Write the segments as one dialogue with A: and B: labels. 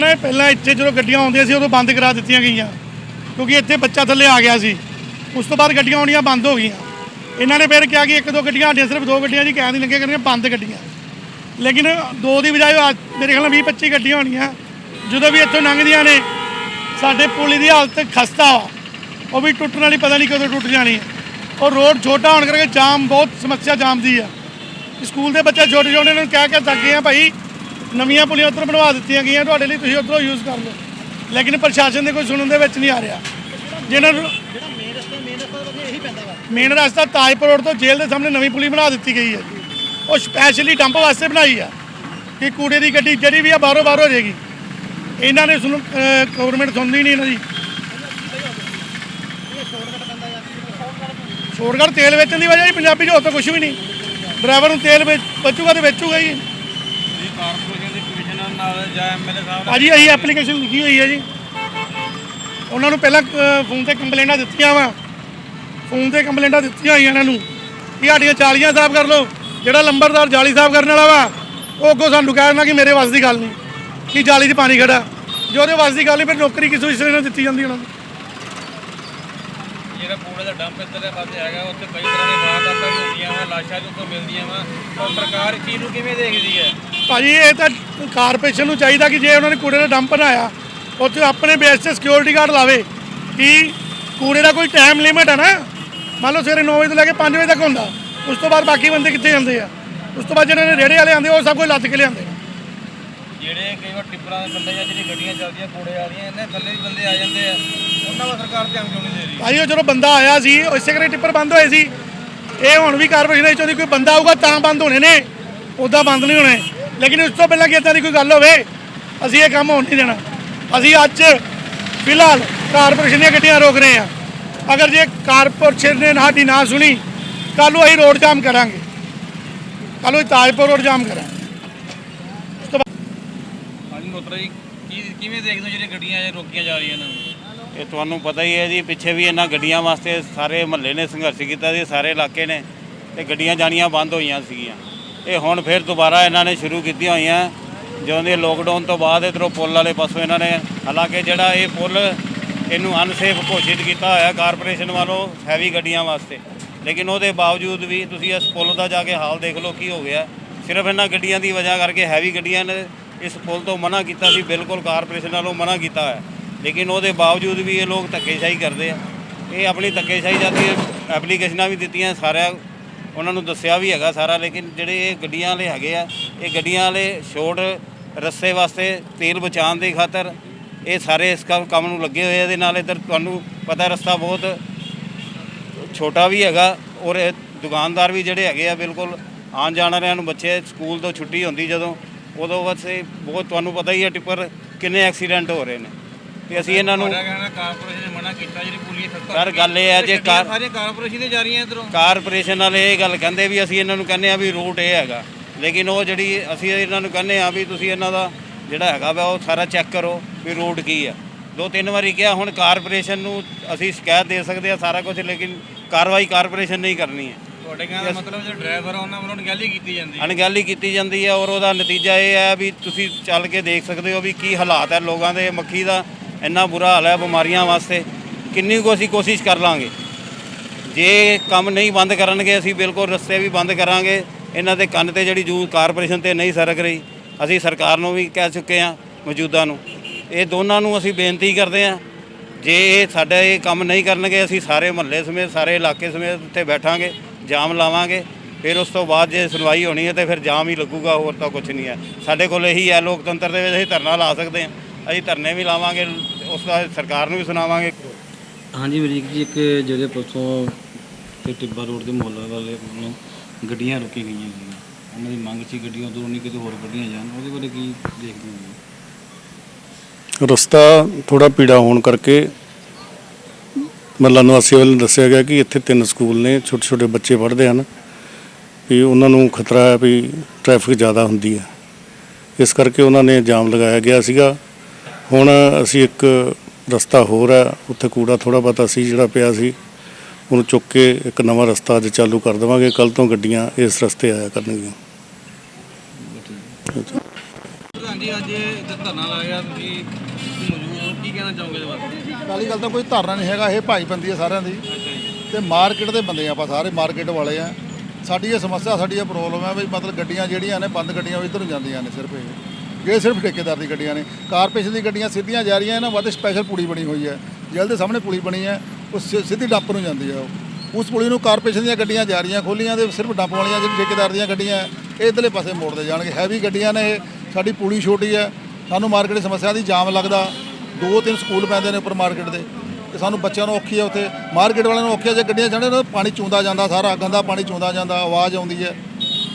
A: ਗੱਡੀਆਂ ਨੇ, ਪਹਿਲਾਂ ਇੱਥੇ ਜਦੋਂ ਗੱਡੀਆਂ ਆਉਂਦੀਆਂ ਸੀ, ਉਦੋਂ ਬੰਦ ਕਰਾ ਦਿੱਤੀਆਂ ਗਈਆਂ। ਕਿਉਂਕਿ ਇੱਥੇ ਬੱਚਾ ਥੱਲੇ ਆ ਗਿਆ ਸੀ। ਉਸ ਤੋਂ ਬਾਅਦ ਗੱਡੀਆਂ ਆਉਣੀਆਂ ਬੰਦ ਹੋ ਗਈਆਂ। ਇਹਨਾਂ ਨੇ ਫਿਰ ਕਿਹਾ ਕਿ ਇੱਕ ਦੋ ਗੱਡੀਆਂ ਸਾਡੀਆਂ ਸਿਰਫ ਦੋ ਗੱਡੀਆਂ ਜੀ, ਕਹਿਣ ਦੀ ਲੱਗੇ ਕਰਨੀਆਂ ਬੰਦ ਗੱਡੀਆਂ। ਲੇਕਿਨ ਦੋ ਦੀ ਬਜਾਏ ਅੱਜ ਮੇਰੇ ਖਿਆਲ ਨਾਲ 20 25 ਗੱਡੀਆਂ ਹੋਣੀਆਂ। ਜਦੋਂ ਵੀ ਇੱਥੋਂ ਲੰਘਦੀਆਂ ਨੇ, ਸਾਡੇ ਪੁਲ ਦੀ ਹਾਲਤ ਖਸਤਾ ਵਾ। ਉਹ ਵੀ ਟੁੱਟਣ ਵਾਲੀ ਪਤਾ ਨਹੀਂ ਕਦੋਂ ਟੁੱਟ ਜਾਣੀ ਹੈ ਔਰ ਰੋਡ ਛੋਟਾ ਹੋਣ ਕਰਕੇ ਜਾਮ, ਬਹੁਤ ਸਮੱਸਿਆ ਜਾਮ ਦੀ ਆ। ਸਕੂਲ ਦੇ ਬੱਚੇ ਛੋਟੇ ਛੋਟੇ ਨੂੰ ਕਹਿ ਕੇ ਥੱਕ ਗਏ ਆ ਭਾਈ ਨਵੀਆਂ ਪੁਲੀਆਂ ਉੱਧਰ ਬਣਵਾ ਦਿੱਤੀਆਂ ਗਈਆਂ ਤੁਹਾਡੇ ਲਈ ਤੁਸੀਂ ਉੱਧਰੋਂ ਯੂਜ਼ ਕਰ ਲਓ। ਲੇਕਿਨ ਪ੍ਰਸ਼ਾਸਨ ਦੇ ਕੋਈ ਸੁਣਨ ਦੇ ਵਿੱਚ ਨਹੀਂ ਆ ਰਿਹਾ। ਜਿਹਨਾਂ ਨੂੰ
B: ਜਿਹੜਾ ਮੇਨ ਰਸਤਾ ਮੇਨ ਰਸਤਾ ਤਾਂ ਇਹੀ ਪੈਂਦਾ ਵਾ।
A: ਮੇਨ ਰਸਤਾ ਤਾਜਪੁਰ ਰੋਡ ਤੋਂ ਜੇਲ੍ਹ ਦੇ ਸਾਹਮਣੇ ਨਵੀਂ ਪੁਲੀ ਬਣਾ ਦਿੱਤੀ ਗਈ ਹੈ। ਜੀ ਉਹ ਸਪੈਸ਼ਲੀ ਡੰਪ ਵਾਸਤੇ ਬਣਾਈ ਆ। ਕਿ ਕੂੜੇ ਦੀ ਗੱਡੀ ਜਿਹੜੀ ਵੀ ਆ ਬਾਹਰੋਂ ਬਾਹਰ ਹੋ ਜਾਏਗੀ। ਇਹਨਾਂ ਨੇ ਸੁਣ ਗਵਰਨਮੈਂਟ ਸੁਣਦੀ ਨਹੀਂ ਇਹਨਾਂ ਦੀ। ਸ਼ੋਰਟਕਟ ਤੇਲ ਵੇਚਣ ਦੀ ਵਜ੍ਹਾ ਹੀ ਪੰਜਾਬੀ 'ਚ ਹੋਰ ਤਾਂ ਕੁਝ ਵੀ ਨਹੀਂ। ਡਰਾਈਵਰ ਨੂੰ ਤੇਲ ਵੇਚ ਬਚੂਗਾ ਤੇ ਵੇਚੂਗਾ ਹੀ।
C: ਜੀ ਨਾਲ ਜਾਂ ਐਮਐਲਏ ਸਾਹਿਬ
A: ਭਾਜੀ ਅਸੀਂ ਐਪਲੀਕੇਸ਼ਨ ਲਿਖੀ ਹੋਈ ਹੈ ਜੀ। ਉਹਨਾਂ ਨੂੰ ਪਹਿਲਾਂ ਫੋਨ ਤੇ ਕੰਪਲੇਂਟਾਂ ਦਿੱਤੀਆਂ ਵਾ। ਫੋਨ ਤੇ ਕੰਪਲੇਂਟਾਂ ਦਿੱਤੀਆਂ ਹੋਈਆਂ ਇਹਨਾਂ ਨੂੰ। ਕਿ ਸਾਡੀਆਂ ਜਾਲੀਆਂ ਸਾਫ਼ ਕਰ ਲਓ ਜਿਹੜਾ ਲੰਬਰਦਾਰ ਜਾਲੀ ਸਾਫ਼ ਕਰਨ ਵਾਲਾ ਵਾ ਉਹ ਅੱਗੋਂ ਸਾਨੂੰ ਕਹਿ ਦੇਣਾ ਕਿ ਮੇਰੇ ਵੱਸ ਦੀ ਗੱਲ ਨਹੀਂ ਕਿ ਜਾਲੀ 'ਚ ਪਾਣੀ ਖੜਾ। ਜੇ ਉਹਦੇ ਵੱਸ ਦੀ ਗੱਲ ਨਹੀਂ ਫਿਰ ਨੌਕਰੀ ਕਿਸ ਵਿਸ਼ੇ ਨਾਲ ਦਿੱਤੀ ਜਾਂਦੀ ਉਹਨਾਂ ਨੂੰ।
C: ਜਿਹੜਾ ਕੂੜੇ ਦਾ ਡੰਪ ਇੱਧਰਲੇ ਪਾਸੇ ਹੈਗਾ ਉੱਥੇ ਕਈ ਤਰ੍ਹਾਂ ਦੀਆਂ ਵਾਰਦਾਤਾਂ ਵੀ ਹੁੰਦੀਆਂ ਵਾ ਲਾਸ਼ਾਂ ਵੀ ਉੱਥੋਂ ਮਿਲਦੀਆਂ ਵਾ। ਤਾਂ ਸਰਕਾਰ ਇਸ ਚੀਜ਼ ਨੂੰ ਕਿਵੇਂ ਦੇਖਦੀ ਹੈ?
A: ਭਾਜੀ ਇਹ ਤਾਂ ਕਾਰਪੋਰੇਸ਼ਨ ਨੂੰ ਚਾਹੀਦਾ ਕਿ ਜੇ ਉਹਨਾਂ ਨੇ ਕੂੜੇ ਦਾ ਡੰਪ ਬਣਾਇਆ ਉੱਥੇ ਆਪਣੇ ਬੇਸ ਤੇ ਸਿਕਿਉਰਿਟੀ ਗਾਰਡ ਲਾਵੇ ਕਿ ਕੂੜੇ ਦਾ ਕੋਈ ਟਾਈਮ ਲਿਮਿਟ ਹੈ ਨਾ। ਮੰਨ ਲਓ ਸਵੇਰੇ 9 ਵਜੇ ਤੋਂ ਲੈ ਕੇ 5 ਵਜੇ ਤੱਕ ਹੁੰਦਾ। ਉਸ ਤੋਂ ਬਾਅਦ ਬਾਕੀ ਬੰਦੇ ਕਿੱਥੇ ਜਾਂਦੇ ਆ? ਉਸ ਤੋਂ ਬਾਅਦ ਜਿਹੜੇ ਰੇੜੇ ਵਾਲੇ ਆਉਂਦੇ ਉਹ ਸਭ ਕੁਝ ਲੱਦ ਕੇ ਲਿਆਉਂਦੇ
C: ਜਿਹੜੇ ਕਈ ਵਾਰ ਟਿੱਪਰਾਂ ਦੇ ਥੱਲੇ ਜਾਂ ਜਿਹੜੀ ਗੱਡੀਆਂ ਚੱਲਦੀਆਂ ਕੂੜੇ ਵਾਲੀਆਂ ਇਹਨਾਂ ਥੱਲੇ ਵੀ ਬੰਦੇ ਆ ਜਾਂਦੇ ਆ। ਉਹਨਾਂ ਦਾ ਸਰਕਾਰ ਧਿਆਨ ਕਿਉਂ ਨਹੀਂ ਦੇ ਰਹੀ?
A: ਭਾਜੀ ਉਹ ਜਦੋਂ ਬੰਦਾ ਆਇਆ ਸੀ ਇਸੇ ਕਰਕੇ ਟਿੱਪਰ ਬੰਦ ਹੋਏ ਸੀ। ਇਹ ਹੁਣ ਵੀ ਕਾਰਪੋਰੇਸ਼ਨ ਵਿੱਚ ਉਹਦੀ ਕੋਈ ਬੰਦਾ ਆਊਗਾ ਤਾਂ ਬੰਦ ਹੋਣੇ ਨੇ। ਉਦਾਂ ਬੰਦ ਨਹੀਂ ਹੋਣੇ। ਲੇਕਿਨ ਉਸ ਤੋਂ ਪਹਿਲਾਂ ਕਿ ਇੱਦਾਂ ਦੀ ਕੋਈ ਗੱਲ ਹੋਵੇ ਅਸੀਂ ਇਹ ਕੰਮ ਹੋਣ ਨਹੀਂ ਦੇਣਾ। ਅਸੀਂ ਅੱਜ ਫਿਲਹਾਲ ਕਾਰਪੋਰੇਸ਼ਨ ਦੀਆਂ ਗੱਡੀਆਂ ਰੋਕ ਰਹੇ ਹਾਂ। ਅਗਰ ਜੇ ਕਾਰਪੋਰੇਸ਼ਨ ਨੇ ਸਾਡੀ ਨਾ ਸੁਣੀ ਕੱਲ੍ਹ ਨੂੰ ਅਸੀਂ ਰੋਡ ਜਾਮ ਕਰਾਂਗੇ। ਕੱਲ੍ਹ ਨੂੰ ਅਸੀਂ ਤਾਜਪੁਰ ਰੋਡ ਜਾਮ ਕਰਾਂਗੇ।
C: ਹਾਂਜੀ ਮੋਤਰਾ ਜੀ ਕੀ ਕਿਵੇਂ ਦੇਖਦੇ ਹੋ ਜਿਹੜੀਆਂ ਗੱਡੀਆਂ ਇਹ ਰੋਕੀਆਂ ਜਾ ਰਹੀਆਂ ਨੇ?
D: ਇਹ ਤੁਹਾਨੂੰ ਪਤਾ ਹੀ ਹੈ ਜੀ ਪਿੱਛੇ ਵੀ ਇਹਨਾਂ ਗੱਡੀਆਂ ਵਾਸਤੇ ਸਾਰੇ ਮਹੱਲੇ ਨੇ ਸੰਘਰਸ਼ ਕੀਤਾ ਸੀ ਸਾਰੇ ਇਲਾਕੇ ਨੇ ਤੇ ਗੱਡੀਆਂ ਜਾਣੀਆਂ ਬੰਦ ਹੋਈਆਂ ਸੀਗੀਆਂ। ਇਹ ਹੁਣ ਫਿਰ ਦੁਬਾਰਾ ਇਹਨਾਂ ਨੇ ਸ਼ੁਰੂ ਕੀਤੀਆਂ ਹੋਈਆਂ। ਜਦੋਂ ਦੇ ਲੋਕਡਾਊਨ ਤੋਂ ਬਾਅਦ ਇਧਰੋਂ ਪੁਲ ਵਾਲੇ ਪਾਸੋਂ ਇਹਨਾਂ ਨੇ, ਹਾਲਾਂਕਿ ਜਿਹੜਾ ਇਹ ਪੁਲ ਇਹਨੂੰ ਅਨਸੇਫ ਘੋਸ਼ਿਤ ਕੀਤਾ ਹੋਇਆ ਕਾਰਪੋਰੇਸ਼ਨ ਵੱਲੋਂ ਹੈਵੀ ਗੱਡੀਆਂ ਵਾਸਤੇ। ਲੇਕਿਨ ਉਹਦੇ ਬਾਵਜੂਦ ਵੀ ਤੁਸੀਂ ਇਸ ਪੁਲ ਦਾ ਜਾ ਕੇ ਹਾਲ ਦੇਖ ਲਓ ਕੀ ਹੋ ਗਿਆ। ਸਿਰਫ ਇਹਨਾਂ ਗੱਡੀਆਂ ਦੀ ਵਜ੍ਹਾ ਕਰਕੇ ਹੈਵੀ ਗੱਡੀਆਂ ਨੇ ਇਸ ਪੁਲ ਤੋਂ ਮਨਾ ਕੀਤਾ ਸੀ, ਬਿਲਕੁਲ ਕਾਰਪੋਰੇਸ਼ਨ ਵੱਲੋਂ ਮਨਾ ਕੀਤਾ ਹੋਇਆ। ਲੇਕਿਨ ਉਹਦੇ ਬਾਵਜੂਦ ਵੀ ਇਹ ਲੋਕ ਧੱਕੇਸ਼ਾਹੀ ਕਰਦੇ ਆ। ਇਹ ਆਪਣੀ ਧੱਕੇਸ਼ਾਹੀ ਜਾਂਦੀ ਐਪਲੀਕੇਸ਼ਨਾਂ ਵੀ ਦਿੱਤੀਆਂ ਸਾਰਿਆਂ ਉਹਨਾਂ ਨੂੰ ਦੱਸਿਆ ਵੀ ਹੈਗਾ ਸਾਰਾ, ਲੇਕਿਨ ਜਿਹੜੇ ਇਹ ਗੱਡੀਆਂ ਵਾਲੇ ਹੈਗੇ ਆ, ਇਹ ਗੱਡੀਆਂ ਵਾਲੇ ਛੋਟ ਰਸਤੇ ਵਾਸਤੇ ਤੇਲ ਬਚਾਉਣ ਦੀ ਖਾਤਰ ਇਹ ਸਾਰੇ ਇਸ ਕੰਮ ਕੰਮ ਨੂੰ ਲੱਗੇ ਹੋਏ ਆ। ਇਹਦੇ ਨਾਲ ਇੱਧਰ ਤੁਹਾਨੂੰ ਪਤਾ ਰਸਤਾ ਬਹੁਤ ਛੋਟਾ ਵੀ ਹੈਗਾ ਔਰ ਦੁਕਾਨਦਾਰ ਵੀ ਜਿਹੜੇ ਹੈਗੇ ਆ, ਬਿਲਕੁਲ ਆਉਣ ਜਾਣ ਵਾਲਿਆਂ ਨੂੰ ਬੱਚੇ ਸਕੂਲ ਤੋਂ ਛੁੱਟੀ ਹੁੰਦੀ ਜਦੋਂ, ਉਦੋਂ ਬਸ ਇਹ ਬਹੁਤ, ਤੁਹਾਨੂੰ ਪਤਾ ਹੀ ਹੈ ਟਿੱਪਰ ਕਿੰਨੇ ਐਕਸੀਡੈਂਟ ਹੋ ਰਹੇ ਨੇ। ਤੇ ਅਸੀਂ ਇਹਨਾਂ ਨੂੰ
C: ਤੁਹਾਡਾ ਕਹਿਣਾ ਕਾਰਪੋਰੇਸ਼ਨ ਨੇ ਮਨਾ ਕੀਤਾ ਜਿਹੜੀ ਪੁਲੀਸ
D: ਸਰ, ਗੱਲ ਇਹ ਹੈ ਜੇ ਕਾਰ-
C: ਸਾਰੀਆਂ ਕਾਰਪੋਰੇਸ਼ਨ ਦੇ ਜਾ ਰਹੀਆਂ ਇਧਰੋਂ।
D: ਕਾਰਪੋਰੇਸ਼ਨ ਵਾਲੇ ਇਹ ਗੱਲ ਕਹਿੰਦੇ ਵੀ ਅਸੀਂ ਇਹਨਾਂ ਨੂੰ ਕਹਿੰਦੇ ਆ ਵੀ ਰੂਟ ਇਹ ਹੈਗਾ। ਲੇਕਿਨ ਉਹ ਜਿਹੜੀ ਅਸੀਂ ਇਹਨਾਂ ਨੂੰ ਕਹਿੰਦੇ ਆ ਵੀ ਤੁਸੀਂ ਇਹਨਾਂ ਦਾ ਜਿਹੜਾ ਹੈਗਾ ਵਾ ਉਹ ਸਾਰਾ ਚੈੱਕ ਕਰੋ ਵੀ ਰੂਟ ਕੀ ਆ। ਦੋ ਤਿੰਨ ਵਾਰੀ ਕਿਹਾ ਹੁਣ ਕਾਰਪੋਰੇਸ਼ਨ ਨੂੰ ਅਸੀਂ ਸ਼ਿਕਾਇਤ ਦੇ ਸਕਦੇ ਆ ਸਾਰਾ ਕੁਝ ਲੇਕਿਨ ਕਾਰਵਾਈ ਕਾਰਪੋਰੇਸ਼ਨ ਨਹੀਂ ਕਰਨੀ ਹੈ।
C: ਤੁਹਾਡੇ ਕਹਿਣ ਦਾ ਮਤਲਬ ਜਿਹੜੇ ਡਰਾਈਵਰ ਆ ਉਹਨਾਂ ਵੱਲੋਂ ਅਣਗਹਿਲੀ ਕੀਤੀ ਜਾਂਦੀ ਹੈ।
D: ਅਣਗਹਿਲੀ ਕੀਤੀ ਜਾਂਦੀ ਹੈ ਔਰ ਉਹਦਾ ਨਤੀਜਾ ਇਹ ਹੈ ਵੀ ਤੁਸੀਂ ਚੱਲ ਕੇ ਦੇਖ ਸਕਦੇ ਹੋ ਵੀ ਕੀ ਹਾਲਾਤ ਹੈ ਲੋਕਾਂ ਦੇ ਮੱਖੀ ਦਾ ਇੰਨਾ ਬੁਰਾ ਹਾਲ ਹੈ ਬਿਮਾਰੀਆਂ ਵਾਸਤੇ, ਕਿੰਨੀ ਕੁ ਅਸੀਂ ਕੋਸ਼ਿਸ਼ ਕਰ ਲਾਂਗੇ। ਜੇ ਕੰਮ ਨਹੀਂ ਬੰਦ ਕਰਨਗੇ, ਅਸੀਂ ਬਿਲਕੁਲ ਰਸਤੇ ਵੀ ਬੰਦ ਕਰਾਂਗੇ। ਇਹਨਾਂ ਦੇ ਕੰਨ ਤੇ ਜਿਹੜੀ ਜੂ ਕਾਰਪੋਰੇਸ਼ਨ ਤੇ ਨਹੀਂ ਸਰਕ ਰਹੀ, ਅਸੀਂ ਸਰਕਾਰ ਨੂੰ ਵੀ ਕਹਿ ਚੁੱਕੇ ਹਾਂ, ਮੌਜੂਦਾ ਨੂੰ। ਇਹ ਦੋਨਾਂ ਨੂੰ ਅਸੀਂ ਬੇਨਤੀ ਕਰਦੇ ਹਾਂ, ਜੇ ਇਹ ਸਾਡਾ ਇਹ ਕੰਮ ਨਹੀਂ ਕਰਨਗੇ, ਅਸੀਂ ਸਾਰੇ ਮਹੱਲੇ ਸਮੇਤ, ਸਾਰੇ ਇਲਾਕੇ ਸਮੇਤ ਉੱਥੇ ਬੈਠਾਂਗੇ, ਜਾਮ ਲਾਵਾਂਗੇ। ਫਿਰ ਉਸ ਤੋਂ ਬਾਅਦ ਜੇ ਸੁਣਵਾਈ ਹੋਣੀ ਹੈ, ਤੇ ਫਿਰ ਜਾਮ ਹੀ ਲੱਗੂਗਾ, ਹੋਰ ਤਾਂ ਕੁਝ ਨਹੀਂ ਹੈ। ਸਾਡੇ ਕੋਲ ਇਹੀ ਹੈ, ਲੋਕਤੰਤਰ ਦੇ ਵਿੱਚ ਅਸੀਂ ਧਰਨਾ ਲਾ ਸਕਦੇ ਹਾਂ। ਅਸੀਂ ਧਰਨੇ ਵੀ ਲਾਵਾਂਗੇ ਉਸ ਦਾ ਸਰਕਾਰ ਨੂੰ ਵੀ ਸੁਣਾਵਾਂਗੇ।
E: ਹਾਂਜੀ ਵੀਰ ਜੀ ਇੱਕ ਜਿਹੜੇ ਪਰਸੋਂ ਤੇ ਟਿੱਬਾ ਰੋਡ ਦੇ ਮੁਹੱਲਾ ਵਾਲੇ ਵੱਲੋਂ ਗੱਡੀਆਂ ਰੁਕੀ ਗਈਆਂ ਸੀ ਉਹਨਾਂ ਦੀ ਮੰਗ ਸੀ ਗੱਡੀਆਂ ਉਧਰੋਂ ਨਹੀਂ ਕਿਤੇ ਹੋਰ ਗੱਡੀਆਂ ਜਾਣ। ਉਹਦੇ ਬਾਰੇ ਕੀ ਦੇਖਦੇ ਹੋ?
F: ਰਸਤਾ ਥੋੜਾ ਪੀੜਾ ਹੋਣ ਕਰਕੇ ਮੱਲਾ ਨਿਵਾਸੀ ਵੱਲੋਂ ਦੱਸਿਆ ਗਿਆ ਕਿ ਇੱਥੇ ਤਿੰਨ ਸਕੂਲ ਨੇ ਛੋਟੇ ਛੋਟੇ ਬੱਚੇ ਪੜ੍ਹਦੇ ਹਨ। ਵੀ ਉਹਨਾਂ ਨੂੰ ਖਤਰਾ ਹੈ ਵੀ ਟ੍ਰੈਫਿਕ ਜ਼ਿਆਦਾ ਹੁੰਦੀ ਹੈ। ਇਸ ਕਰਕੇ ਉਹਨਾਂ ਨੇ ਜਾਮ ਲਗਾਇਆ ਗਿਆ ਸੀਗਾ ਹੁਣ ਅਸੀਂ ਇੱਕ ਰਸਤਾ ਹੋਰ ਹੈ ਉੱਥੇ ਕੂੜਾ ਥੋੜਾ ਬਹੁਤਾ ਸੀ ਜਿਹੜਾ ਪਿਆ ਸੀ। ਉਹਨੂੰ ਚੁੱਕ ਕੇ ਇੱਕ ਨਵਾਂ ਰਸਤਾ ਅੱਜ ਚਾਲੂ ਕਰ ਦੇਵਾਂਗੇ। ਕੱਲ ਤੋਂ ਗੱਡੀਆਂ ਇਸ ਰਸਤੇ ਆਇਆ ਕਰਨਗੀਆਂ।
C: ਪ੍ਰਧਾਨ ਜੀ ਅੱਜ ਧਰਨਾ ਲਾਇਆ ਤੁਸੀਂ ਮੌਜੂਦ ਹੋ ਕੀ ਕਹਿਣਾ ਚਾਹੋਗੇ ਇਹਦੇ ਬਾਰੇ?
G: ਪਹਿਲੀ ਗੱਲ ਤਾਂ ਕੋਈ ਧਾਰਨਾ ਨਹੀਂ ਹੈਗਾ ਇਹ ਭਾਈਬੰਦੀ ਹੈ ਸਾਰਿਆਂ ਦੀ। ਤੇ ਮਾਰਕੀਟ ਦੇ ਬੰਦੇ ਆਪਾਂ ਸਾਰੇ ਮਾਰਕੀਟ ਵਾਲੇ ਆ। ਸਾਡੀ ਇਹ ਸਮੱਸਿਆ ਸਾਡੀ ਇਹ ਪ੍ਰੋਬਲਮ ਹੈ ਵੀ ਮਤਲਬ ਗੱਡੀਆਂ ਜਿਹੜੀਆਂ ਨੇ ਬੰਦ ਗੱਡੀਆਂ ਉਹ ਇੱਧਰ ਨੂੰ ਜਾਂਦੀਆਂ ਨੇ ਸਿਰਫ ਇਹ। ਇਹ ਸਿਰਫ ਠੇਕੇਦਾਰ ਦੀ ਗੱਡੀਆਂ ਨੇ। ਕਾਰਪੋਰੇਸ਼ਨ ਦੀ ਗੱਡੀਆਂ ਸਿੱਧੀਆਂ ਜਾ ਰਹੀਆਂ ਇਹਨਾਂ ਵਾਸਤੇ ਸਪੈਸ਼ਲ ਪੁਲੀ ਬਣੀ ਹੋਈ ਹੈ। ਜੇਲ੍ਹ ਦੇ ਸਾਹਮਣੇ ਪੁਲੀ ਬਣੀ ਹੈ ਉਹ ਸਿੱਧੀ ਡੰਪ ਨੂੰ ਜਾਂਦੀ ਹੈ ਉਹ। ਉਸ ਪੁਲੀ ਨੂੰ ਕਾਰਪੋਰੇਸ਼ਨ ਦੀਆਂ ਗੱਡੀਆਂ ਜਾ ਰਹੀਆਂ ਖੋਲੀਆਂ ਤੇ ਸਿਰਫ ਡੰਪ ਵਾਲੀਆਂ ਜਿਹੜੀ ਠੇਕੇਦਾਰ ਦੀਆਂ ਗੱਡੀਆਂ ਹੈ, ਇਹ ਇੱਧਰਲੇ ਪਾਸੇ ਮੋੜਦੇ ਜਾਣਗੇ। ਹੈਵੀ ਗੱਡੀਆਂ ਨੇ ਇਹ ਸਾਡੀ ਪੁਲੀ ਛੋਟੀ ਹੈ। ਸਾਨੂੰ ਮਾਰਕੀਟ ਦੀ ਸਮੱਸਿਆ ਦੀ ਜਾਮ ਲੱਗਦਾ। ਦੋ ਤਿੰਨ ਸਕੂਲ ਪੈਂਦੇ ਨੇ ਉੱਪਰ ਮਾਰਕੀਟ ਦੇ। ਤੇ ਸਾਨੂੰ ਬੱਚਿਆਂ ਨੂੰ ਔਖੀ ਹੈ ਉੱਥੇ। ਮਾਰਕੀਟ ਵਾਲਿਆਂ ਨੂੰ ਔਖੀ ਹੈ ਜੇ ਗੱਡੀਆਂ ਜਾਣੇ ਨਾ ਪਾਣੀ ਚੂੰਦਾ ਜਾਂਦਾ ਸਾਰਾ ਗੰਦਾ ਪਾਣੀ ਚੂੰਦਾ ਜਾਂਦਾ ਆਵਾਜ਼ ਆਉਂਦੀ ਹੈ।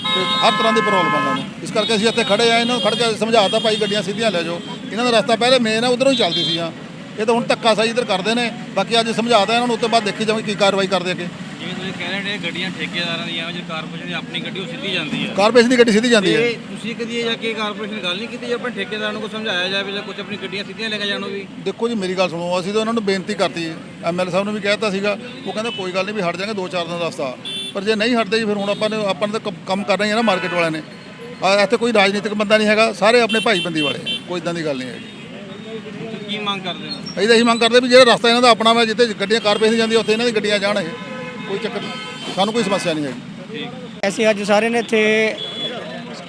G: ਤੇ ਹਰ ਤਰ੍ਹਾਂ ਦੀ ਪ੍ਰੋਬਲਮ ਇਹਨਾਂ ਨੂੰ। ਇਸ ਕਰਕੇ ਅਸੀਂ ਇੱਥੇ ਖੜੇ ਆ ਇਹਨਾਂ ਨੂੰ ਖੜ ਕੇ ਸਮਝਾਤਾ ਭਾਈ ਗੱਡੀਆਂ ਸਿੱਧੀਆਂ ਲੈ ਜਾਓ। ਇਹਨਾਂ ਦਾ ਰਸਤਾ ਪਹਿਲੇ ਮੇਨ ਹੈ ਉਧਰੋਂ ਹੀ ਚੱਲਦੀ ਸੀ ਆ। ਇਹ ਤਾਂ ਹੁਣ ਧੱਕਾ ਸਹੀ ਇੱਧਰ ਕਰਦੇ ਨੇ। ਬਾਕੀ ਅੱਜ ਸਮਝਾਤਾ ਇਹਨਾਂ ਨੂੰ ਉਸ ਤੋਂ ਬਾਅਦ ਦੇਖੀ ਜਾਵਾਂਗੇ ਕੀ ਕਾਰਵਾਈ ਕਰਦੇ ਅੱਗੇ।
C: ਜਿਵੇਂ ਤੁਸੀਂ ਕਹਿ ਰਹੇ ਨੇ ਗੱਡੀਆਂ ਠੇਕੇਦਾਰਾਂ ਦੀਆਂ ਜੇ ਕਾਰਪੋਰੇਸ਼ਨ ਦੀ ਆਪਣੀ ਗੱਡੀ ਉਹ ਸਿੱਧੀ ਜਾਂਦੀ ਹੈ
G: ਕਾਰਪੋਰੇਸ਼ਨ ਦੀ ਗੱਡੀ ਸਿੱਧੀ ਜਾਂਦੀ ਹੈ
C: ਤੇ ਤੁਸੀਂ ਕਦੀ ਇਹ ਜਾ ਕੇ ਕਾਰਪੋਰੇਸ਼ਨ ਗੱਲ ਨਹੀਂ ਕੀਤੀ ਜਾਂ ਆਪਣੇ ਠੇਕੇਦਾਰਾਂ ਨੂੰ ਕੋਈ ਸਮਝਾਇਆ ਜਾਵੇ ਜਾਂ ਕੁਝ ਆਪਣੀ ਗੱਡੀਆਂ ਸਿੱਧੀਆਂ ਲੈ ਕੇ ਜਾਣੋ ਵੀ?
G: ਦੇਖੋ ਜੀ ਮੇਰੀ ਗੱਲ ਸੁਣੋ ਅਸੀਂ ਤਾਂ ਉਹਨਾਂ ਨੂੰ ਬੇਨਤੀ ਕਰਤੀ। ਐਮਐਲ ਸਾਹਿਬ ਨੂੰ ਵੀ ਕਹਿਤਾ ਸੀਗਾ ਉਹ ਕਹਿੰਦਾ ਕੋਈ ਗੱਲ ਨਹੀਂ ਵੀ ਹਟ ਜਾਾਂਗੇ ਦੋ ਚਾਰ ਦਿਨ ਦਾ ਰਸਤਾ। ਪਰ ਜੇ ਨਹੀਂ ਹਟਦੇ ਜੀ ਫਿਰ ਹੁਣ ਆਪਾਂ ਨੇ ਆਪਾਂ ਨੇ ਤਾਂ ਕੰਮ- ਕੰਮ ਕਰਨਾ ਹੀ ਹੈ ਨਾ ਮਾਰਕੀਟ ਵਾਲਿਆਂ ਨੇ। ਆ ਇੱਥੇ ਕੋਈ ਰਾਜਨੀਤਿਕ ਬੰਦਾ ਨਹੀਂ ਹੈਗਾ ਸਾਰੇ ਆਪਣੇ ਭਾਈ ਬੰਦੀ ਵਾਲੇ ਆ ਕੋਈ ਇਦਾਂ ਦੀ ਗੱਲ ਨਹੀਂ ਹੈਗੀ।
C: ਤੁਸੀਂ ਕੀ ਮੰਗ ਕਰਦੇ ਹੋ?
G: ਅਸੀਂ ਤਾਂ ਇਹੀ ਮੰਗ ਕਰਦੇ ਵੀ ਜਿਹੜਾ ਰਸਤਾ ਇਹਨਾਂ ਦਾ ਆਪਣਾ ਵਾ ਜਿੱਥੇ ਗੱਡੀਆਂ ਕਾਰਪੋਰੇਸ਼ਨ ਜਾਂਦੀਆਂ ਉੱਥੇ ਇਹਨਾਂ ਦੀ ਗੱਡੀਆਂ ਜਾਣ ਇਹ। ਕੋਈ ਚੱਕਰ ਨਹੀਂ। ਸਾਨੂੰ ਕੋਈ ਸਮੱਸਿਆ ਨਹੀਂ ਹੈਗੀ।
B: ਅਸੀਂ ਅੱਜ ਸਾਰੇ ਨੇ ਇੱਥੇ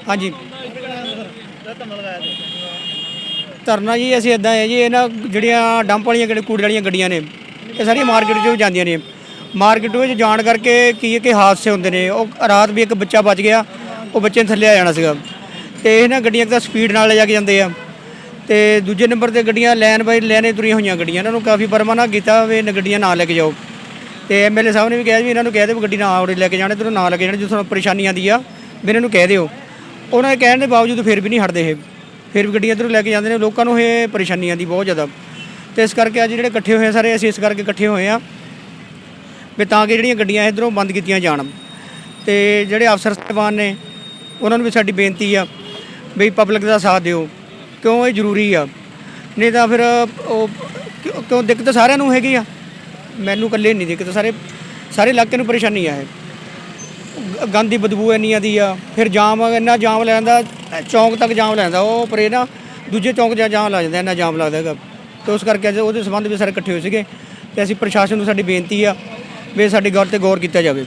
B: ਹਾਂਜੀ। ਧਰਨਾ ਜੀ ਅਸੀਂ ਇਦਾਂ ਹੈ ਜੀ ਇਹਨਾਂ ਜਿਹੜੀਆਂ ਡੰਪ ਵਾਲੀਆਂ ਜਿਹੜੇ ਕੂੜੇ ਵਾਲੀਆਂ ਗੱਡੀਆਂ ਨੇ ਇਹ ਸਾਰੀਆਂ ਮਾਰਕੀਟ 'ਚੋਂ ਜਾਂਦੀਆਂ ਨੇ। ਮਾਰਕੀਟ ਵਿੱਚ ਜਾਣ ਕਰਕੇ ਕੀ ਹੈ ਕਿ ਹਾਦਸੇ ਹੁੰਦੇ ਨੇ। ਉਹ ਰਾਤ ਵੀ ਇੱਕ ਬੱਚਾ ਬਚ ਗਿਆ, ਉਹ ਬੱਚੇ ਨੇ ਥੱਲੇ ਆ ਜਾਣਾ ਸੀਗਾ। ਤੇ ਨਾ ਗੱਡੀਆਂ ਤਾਂ ਸਪੀਡ ਨਾਲ ਲੈ ਜਾ ਕੇ ਜਾਂਦੇ ਆ। ਤੇ ਦੂਜੇ ਨੰਬਰ ਤੇ ਗੱਡੀਆਂ ਲੈਨ ਬਾਈ ਲੈਨੇ ਤੁਰੀਆਂ ਹੋਈਆਂ ਗੱਡੀਆਂ। ਇਹਨਾਂ ਨੂੰ ਕਾਫੀ ਪਰਮਾਨਾ ਕੀਤਾ ਵੀ ਇਹਨਾਂ ਗੱਡੀਆਂ ਨਾ ਲੈ ਕੇ ਜਾਓ। ਤੇ ਐਮਐਲਏ ਸਾਹਿਬ ਨੇ ਵੀ ਕਿਹਾ ਵੀ ਇਹਨਾਂ ਨੂੰ ਕਹਿ ਦਿਓ ਵੀ ਗੱਡੀ ਨਾ ਉਰੇ ਲੈ ਕੇ ਜਾਣੇ ਤੇ ਨਾ ਲੈ ਕੇ ਜਾਣੇ, ਜੇ ਤੁਹਾਨੂੰ ਪਰੇਸ਼ਾਨੀ ਆਉਂਦੀ ਆ, ਵੀ ਇਹਨਾਂ ਨੂੰ ਕਹਿ ਦਿਓ। ਉਹਨਾਂ ਦੇ ਕਹਿਣ ਦੇ ਬਾਵਜੂਦ ਫਿਰ ਵੀ ਨਹੀਂ ਹਟਦੇ ਇਹ। ਫਿਰ ਵੀ ਗੱਡੀਆਂ ਇੱਧਰੋਂ ਲੈ ਕੇ ਜਾਂਦੇ ਨੇ। ਲੋਕਾਂ ਨੂੰ ਇਹ ਪਰੇਸ਼ਾਨੀ ਆਉਂਦੀ ਬਹੁਤ ਜ਼ਿਆਦਾ। ਤੇ ਇਸ ਕਰਕੇ ਅੱਜ ਜਿਹੜੇ ਇਕੱਠੇ ਹੋਏ ਆ ਸਾਰੇ, ਅਸੀਂ ਇਸ ਕਰਕੇ ਇਕੱਠੇ ਹੋਏ ਆ। ਵੀ ਤਾਂ ਕਿ ਜਿਹੜੀਆਂ ਗੱਡੀਆਂ ਇੱਧਰੋਂ ਬੰਦ ਕੀਤੀਆਂ ਜਾਣ। ਤੇ ਜਿਹੜੇ ਅਫਸਰ ਸਾਹਿਬਾਨ ਨੇ, ਉਹਨਾਂ ਨੂੰ ਵੀ ਸਾਡੀ ਬੇਨਤੀ ਆ ਵੀ ਪਬਲਿਕ ਦਾ ਸਾਥ ਦਿਓ। ਕਿਉਂ ਇਹ ਜ਼ਰੂਰੀ ਆ? ਨਹੀਂ ਤਾਂ ਫਿਰ ਉਹ ਕਿਉਂ- ਕਿਉਂ ਦਿੱਕਤ ਸਾਰਿਆਂ ਨੂੰ ਹੈਗੀ ਆ? ਮੈਨੂੰ ਇਕੱਲੇ ਨਹੀਂ ਦਿੱਕਤ, ਸਾਰੇ ਸਾਰੇ ਇਲਾਕੇ ਨੂੰ ਪਰੇਸ਼ਾਨੀ ਆ ਇਹ। ਗ- ਗੰਦ ਬਦਬੂ ਇੰਨੀ ਆਦੀ ਆ, ਫਿਰ ਜਾਮ ਇੰਨਾ ਜਾਮ ਲੈਂਦਾ ਚੌਂਕ ਤੱਕ ਜਾਮ ਲੈਂਦਾ ਉਹ ਪਰੇ ਨਾ ਦੂਜੇ ਚੌਂਕ 'ਚ ਜਾਮ ਲੱਗ ਜਾਂਦਾ, ਇੰਨਾ ਜਾਮ ਲੱਗਦਾ ਹੈਗਾ। ਤੇ ਉਸ ਕਰਕੇ ਅੱਜ ਉਹਦੇ ਸੰਬੰਧ ਵੀ ਸਾਰੇ ਇਕੱਠੇ ਹੋਏ ਸੀਗੇ। ਤੇ ਅਸੀਂ ਪ੍ਰਸ਼ਾਸਨ ਨੂੰ ਸਾਡੀ ਬੇਨਤੀ ਆ ਵੀ ਸਾਡੀ ਗੱਲ ਤੇ ਗੌਰ ਕੀਤਾ ਜਾਵੇ।